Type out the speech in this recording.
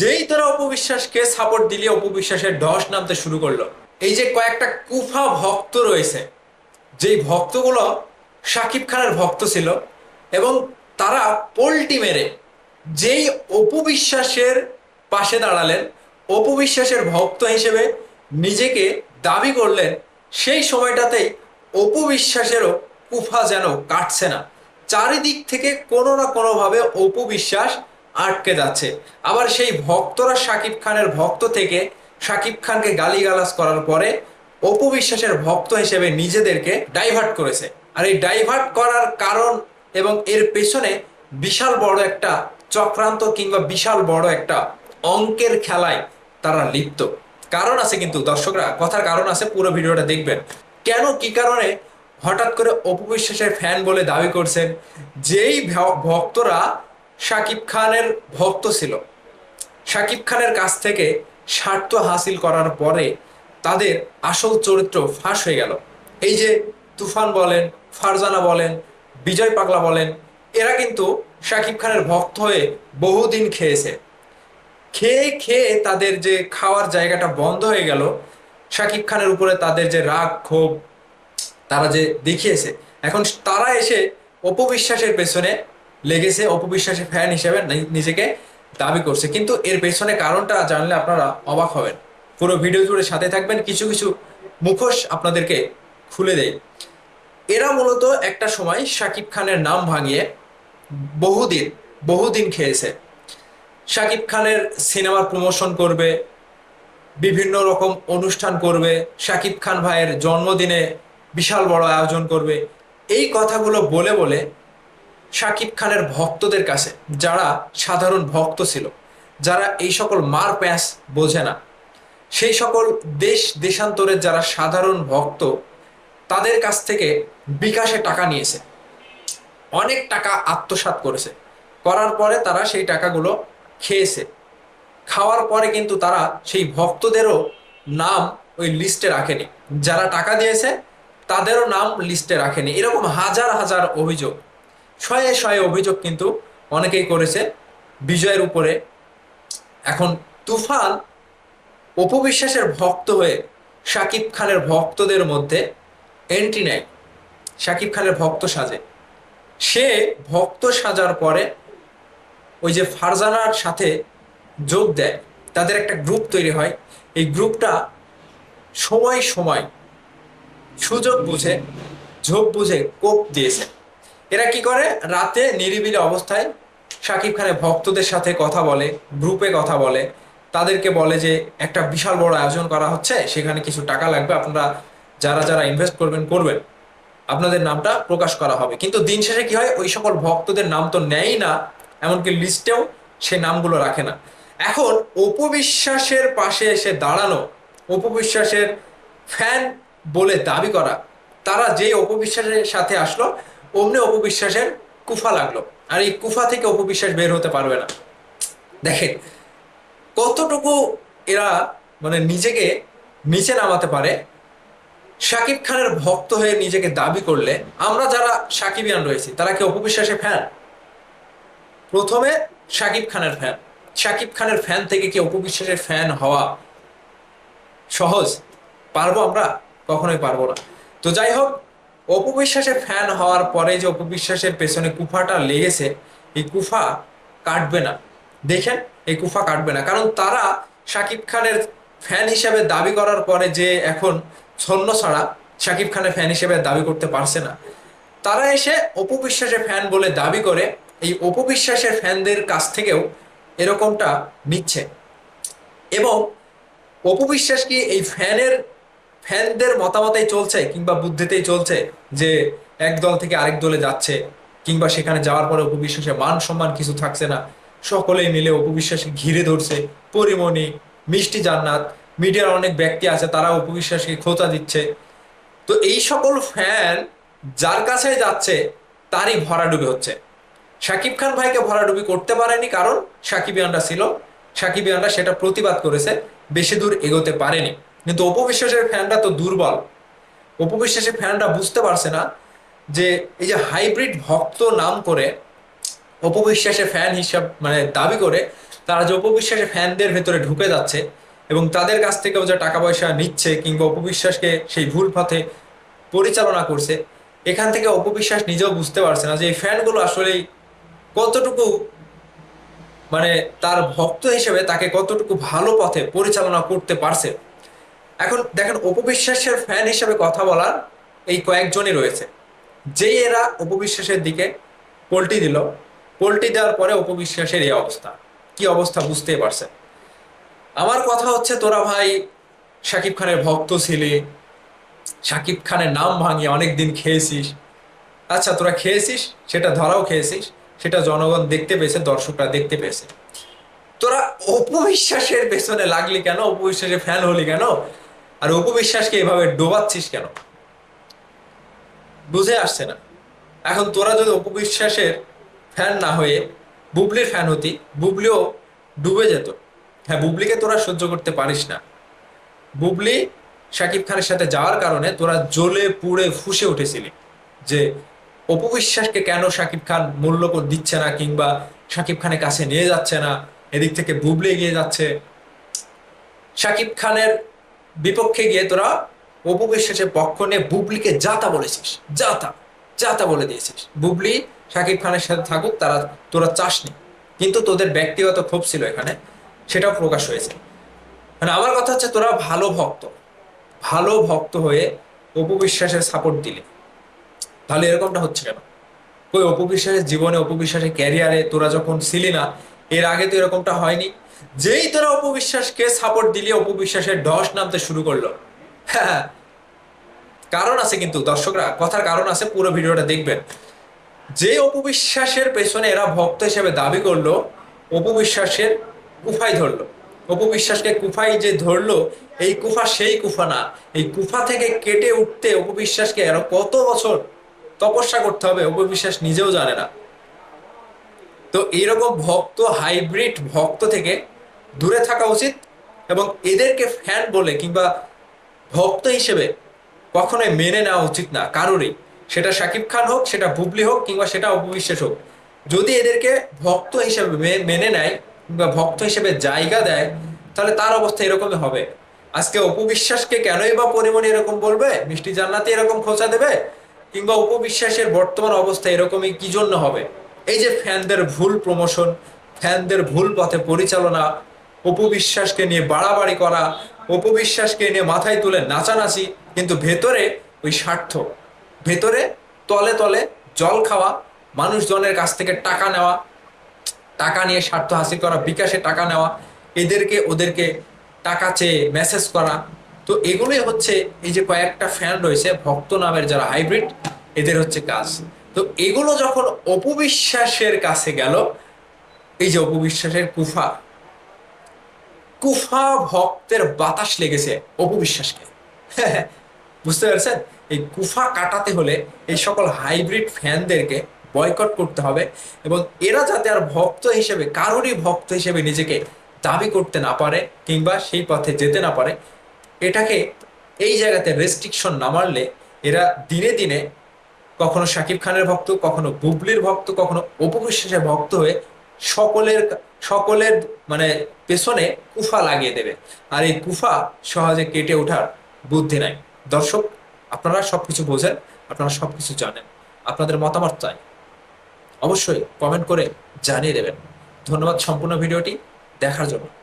যেই তারা অপবিশ্বাসকে সাপোর্ট দিলে, অপবিশ্বাসের ধস নামতে শুরু করল। এই যে কয়েকটা কুফা ভক্ত রয়েছে, যেই ভক্তগুলো শাকিব খানের ভক্ত ছিল, এবং তারা পোল্টি মেরে যেই অপবিশ্বাসের পাশে দাঁড়ালেন, অপবিশ্বাসের ভক্ত হিসেবে নিজেকে দাবি করলেন, সেই সময়টাতেই অপবিশ্বাসেরও কুফা যেন কাটছে না। চারিদিক থেকে কোনো না কোনোভাবে অপবিশ্বাস আটকে যাচ্ছে। আবার সেই ভক্তরা শাকিব খানের ভক্ত থেকে শাকিব খানকে গালিগালাজ করার পরে অপবিশ্বাসের ভক্ত হিসেবে নিজেদেরকে ডাইভার্ট করেছে। আর এই ডাইভার্ট করার কারণ এবং এর পেছনে বিশাল বড় একটা চক্রান্ত কিংবা বিশাল বড় একটা অঙ্কের খেলায় তারা লিপ্ত। কারণ আছে কিন্তু, দর্শকরা, কথার কারণ আছে, পুরো ভিডিওটা দেখবেন। কেন, কি কারণে? হঠাৎ করে অপবিশ্বাসের ফ্যান বলে দাবি করছেন, যেই ভক্তরা শাকিব খানের ভক্ত ছিল। শাকিব খানের কাছ থেকে স্বার্থ হাসিল করার পরে তাদের আসল চরিত্র ফাঁস হয়ে গেল। এই যে তুফান বলেন, ফারজানা বলেন, বিজয় পাগলা বলেন, এরা কিন্তু শাকিব খানের ভক্ত হয়ে বহুদিন খেয়েছে। খেয়ে খেয়ে তাদের যে খাওয়ার জায়গাটা বন্ধ হয়ে গেল, শাকিব খানের উপরে তাদের যে রাগ, ক্ষোভ, তারা যে দেখিয়েছে, এখন তারা এসে অপবিশ্বাসের পেছনে লেগেছে অপবিশ্বাসের ফ্যান হিসেবে নিজেকে দাবি করছে। কিন্তু এর পেছনে কারণটা জানলে আপনারা অবাক হবেন। পুরো ভিডিও জুড়ে সাথে থাকবেন, কিছু কিছু মুখোশ আপনাদেরকে খুলে দেয় এরা মূলত একটা সময় শাকিব খানের নাম ভাঙিয়ে বহুদিন বহুদিন খেয়েছে। শাকিব খানের সিনেমার প্রমোশন করবে, বিভিন্ন রকম অনুষ্ঠান করবে, শাকিব খান ভাইয়ের জন্মদিনে বিশাল বড় আয়োজন করবে। এই কথাগুলো বলে বলে শাকিব খানের ভক্তদের কাছে, যারা সাধারণ ভক্ত ছিল, যারা এই সকল মার প্যাঁচ বোঝে না। সেই সকল দেশ দেশান্তরের যারা সাধারণ ভক্ত, তাদের কাছ থেকে বিকাশে টাকা নিয়েছে। অনেক টাকা আত্মসাৎ করেছে। করার পরে তারা সেই টাকাগুলো খেয়েছে। খাওয়ার পরে কিন্তু তারা সেই ভক্তদেরও নাম ওই লিস্টে রাখেনি। যারা টাকা দিয়েছে, তাদেরও নাম লিস্টে রাখেনি। এরকম হাজার হাজার অভিযোগ। শয়ে শয়ে অভিযোগ কিন্তু অনেকেই করেছে। বিজয়ের উপরে। এখন তুফান অপবিশ্বাসের ভক্ত হয়ে শাকিব খানের ভক্তদের মধ্যে এন্ট্রি নেয়। শাকিব খানের ভক্ত সাজে। সে ভক্ত সাজার পরে ওই যে ফারজানার সাথে যোগ দেয়। তাদের একটা গ্রুপ তৈরি হয়। এই গ্রুপটা সময় সময় সুযোগ বুঝে, ঝোপ বুঝে কোপ দিয়েছে। এরা কি করে? রাতে নিরিবিলি অবস্থায় শাকিব খানের ভক্তদের সাথে কথা বলে গ্রুপে কথা বলে। তাদেরকে বলে যে, একটা বিশাল বড় আয়োজন করা হচ্ছে, সেখানে কিছু টাকা লাগবে, আপনারা যারা যারা ইনভেস্ট করবেন করবেন। আপনাদের নামটা প্রকাশ করা হবে। কিন্তু দিন শেষে কি হয়? ওই সকল ভক্তদের নাম তো নেয়ই না, এমনকি লিস্টেও সে নামগুলো রাখে না। এখন অপবিশ্বাসের পাশে এসে দাঁড়ানো, অপবিশ্বাসের ফ্যান বলে দাবি করা, তারা যেই অপবিশ্বাসের সাথে আসলো অমনি অপবিশ্বাসের কুফা লাগল। আর এই কুফা থেকে অপবিশ্বাস বের হতে পারবে না। দেখেন, কতটুকু এরা মানে নিজেকে নিচে নামাতে পারে, শাকিব খানের ভক্ত হয়ে নিজেকে দাবি করলে আমরা যারা সাকিবিয়ান রয়েছি, তারা কি অপবিশ্বাসের ফ্যান প্রথমে শাকিব খানের ফ্যান শাকিব খানের ফ্যান থেকে কি অপবিশ্বাসের ফ্যান হওয়া সহজ? পারব আমরা? কখনোই পারব না। তো যাই হোক অপবিশ্বাসের ফ্যান হওয়ার পরে যে অপবিশ্বাসের পেছনে কুফাটা লেগেছে, এই কুফা কাটবে না। দেখেন, এই কুফা কাটবে না। কারণ তারা শাকিব খানের ফ্যান হিসেবে দাবি করার পরে যে এখন ছন্ন ছাড়া শাকিব খানের ফ্যান হিসেবে দাবি করতে পারছে না। তারা এসে অপবিশ্বাসের ফ্যান বলে দাবি করে, এই অপবিশ্বাসের ফ্যানদের কাছ থেকেও এরকমটা নিচ্ছে। এবং অপবিশ্বাস কি এই ফ্যানের ফ্যানদের মতামতেই চলছে কিংবা বুদ্ধিতেই চলছে যে এক দল থেকে আরেক দলে যাচ্ছে কিংবা সেখানে যাওয়ার পরে অপবিশ্বাসের মান সম্মান কিছু থাকছে না। সকলে মিলে অপবিশ্বাসকে ঘিরে ধরছে। পরিমণি, মিষ্টি জান্নাত, মিডিয়ার অনেক ব্যক্তি আছে তারা অপবিশ্বাসকে খোঁচা দিচ্ছে। তো এই সকল ফ্যান যার কাছে যাচ্ছে, তারই ভরাডুবি হচ্ছে। শাকিব খান ভাইকে ভরাডুবি করতে পারেনি কারণ সাকিবিয়ানরা ছিল। সাকিবিয়ানরা সেটা প্রতিবাদ করেছে, বেশি দূর এগোতে পারেনি। কিন্তু অপবিশ্বাসের ফ্যানরা তো দুর্বল। অপবিশ্বাসের ফ্যানরা বুঝতে পারছে না যে এই যে হাইব্রিড ভক্ত নাম করে অপবিশ্বাসের ফ্যান হিসাব মানে দাবি করে, তারা যে অপবিশ্বাসের ফ্যানদের ভেতরে ঢুকে যাচ্ছে এবং তাদের কাছ থেকেও যে টাকা পয়সা নিচ্ছে কিংবা অপবিশ্বাসকে সেই ভুল পথে পরিচালনা করছে, এখান থেকে অপবিশ্বাস নিজেও বুঝতে পারছে না যে এই ফ্যানগুলো আসলেই কতটুকু মানে তার ভক্ত হিসেবে তাকে কতটুকু ভালো পথে পরিচালনা করতে পারছে। এখন দেখেন অপবিশ্বাসের ফ্যান হিসেবে কথা বলার এই কয়েকজনই রয়েছে। যেই এরা অপবিশ্বাসের দিকে পোল্টি দিল, পোল্টি দেওয়ার পরে অপবিশ্বাসের এই অবস্থা। কি অবস্থা বুঝতেই পারছেন? আমার কথা হচ্ছে, তোরা ভাই শাকিব খানের ভক্ত ছিলি, শাকিব খানের নাম ভাঙিয়ে অনেকদিন খেয়েছিস। আচ্ছা তোরা খেয়েছিস, সেটা ধরাও খেয়েছিস, সেটা জনগণ দেখতে পেয়েছে, দর্শকরা দেখতে পেয়েছে। তোরা অপবিশ্বাসের পেছনে লাগলি কেন? অপবিশ্বাসের ফ্যান হলি কেন? আর অপবিশ্বাসকে এভাবে ডোবাচ্ছিস কেন? বুঝে আসছে না। এখন তোরা যদি অপবিশ্বাসের ফ্যান না হয়ে বুবলির ফ্যান হতি, বুবলিও ডুবে যেত। হ্যাঁ বুবলিকে তোরা সহ্য করতে পারিস না। বুবলি শাকিব খানের সাথে যাওয়ার কারণে তোরা জ্বলে পুড়ে ফুসে উঠেছিলি যে অপবিশ্বাসকে কেন শাকিব খান মূল্য দিচ্ছে না কিংবা শাকিব খানের কাছে নিয়ে যাচ্ছে না, এদিক থেকে বুবলি এগিয়ে যাচ্ছে। শাকিব খানের বিপক্ষে গিয়ে তোরা অপবিশ্বাসের পক্ষ নিয়ে বুবলিকে যাতা বলেছিস যাতা যাতা বলে দিয়েছিস। বুবলি, শাকিব খানের সাথে থাকুক, তারা, তোরা চাসনি। কিন্তু তোদের ব্যক্তিগত ক্ষোভ ছিল এখানে, সেটাও প্রকাশ হয়েছে। মানে আমার কথা হচ্ছে তোরা ভালো ভক্ত ভালো ভক্ত হয়ে অপবিশ্বাসের সাপোর্ট দিলে। তাহলে এরকমটা হচ্ছে কেন? কই অপবিশ্বাসের জীবনে অপবিশ্বাসের ক্যারিয়ারে তোরা যখন ছিলি না, এর আগে তো এরকমটা হয়নি। যেই তোরা অপবিশ্বাসকে সাপোর্ট দিলি, অপবিশ্বাসের ডস নামতে শুরু করল। হ্যাঁ কারণ আছে কিন্তু, দর্শকরা, কথার কারণ আছে, পুরো ভিডিওটা দেখবেন। যে অপবিশ্বাসের পেছনে এরা ভক্ত হিসেবে দাবি করল, অপবিশ্বাসের কুফাই ধরলো। অপবিশ্বাসকে কুফাই যে ধরলো, এই কুফা সেই কুফা না। এই কুফা থেকে কেটে উঠতে অপবিশ্বাসকে আরও কত বছর তপস্যা করতে হবে, অপবিশ্বাস নিজেও জানে না। তো এইরকম ভক্ত হাইব্রিড ভক্ত থেকে দূরে থাকা উচিত এবং এদেরকে ফ্যান বলে কিংবা ভক্ত হিসেবে কখনোই মেনে নেওয়া উচিত না, কারোরই। সেটা শাকিব খান হোক, সেটা বুবলি হোক কিংবা সেটা অপবিশ্বাস হোক। যদি এদেরকে ভক্ত হিসেবে মেনে নেয় কিংবা ভক্ত হিসেবে জায়গা দেয়, তাহলে তার অবস্থা এরকমই হবে। আজকে অপবিশ্বাসকে কেনই বা পরিমণি এরকম বলবে? মিষ্টি জান্নাতে এরকম খোঁচা দেবে? কিংবা উপবিশ্বাসের বর্তমান অবস্থা এরকমই কি জন্য হবে? এই যে ফ্যানদের ভুল প্রমোশন ফ্যানদের ভুল পথে পরিচালনা উপবিশ্বাসকে নিয়ে বাড়াবাড়ি করা উপবিশ্বাসকে নিয়ে মাথায় তুলে নাচানাচি, কিন্তু ভেতরে ওই স্বার্থ, ভেতরে তলে তলে জল খাওয়া, মানুষজনের কাছ থেকে টাকা নেওয়া, টাকা নিয়ে স্বার্থ হাসিল করা, বিকাশে টাকা নেওয়া, এদেরকে ওদেরকে টাকা চেয়ে মেসেজ করা, তো এগুলোই হচ্ছে এই যে কয়েকটা ফ্যান রয়েছে, ভক্ত নামের যারা হাইব্রিড এদের হচ্ছে কাজ। তো এগুলো যখন অপবিশ্বাসের কাছে গেল, এই যে অপবিশ্বাসের কুফা কুফা ভক্তের বাতাস লেগেছে অপবিশ্বাসকে। বুঝতে পারছেন? এই কুফা কাটাতে হলে এই সকল হাইব্রিড ফ্যানদেরকে বয়কট করতে হবে এবং এরা যাতে আর ভক্ত হিসেবে, কারোরই ভক্ত হিসেবে নিজেকে দাবি করতে না পারে কিংবা সেই পথে যেতে না পারে, এটাকে এই জায়গাতে রেস্ট্রিকশন না মারলে এরা দিনে দিনে কখনো শাকিব খানের ভক্ত, কখনো বুবলির ভক্ত, কখনো অপবিশ্বাসের ভক্ত হয়ে সকলের সকলের মানে পেছনে কুফা লাগিয়ে দেবে। আর এই কুফা সহজে কেটে ওঠার বুদ্ধি নাই। দর্শক, আপনারা সবকিছু বোঝেন, আপনারা সবকিছু জানেন। আপনাদের মতামত চাই। অবশ্যই কমেন্ট করে জানিয়ে দেবেন। ধন্যবাদ সম্পূর্ণ ভিডিওটি। দেখার জন্য।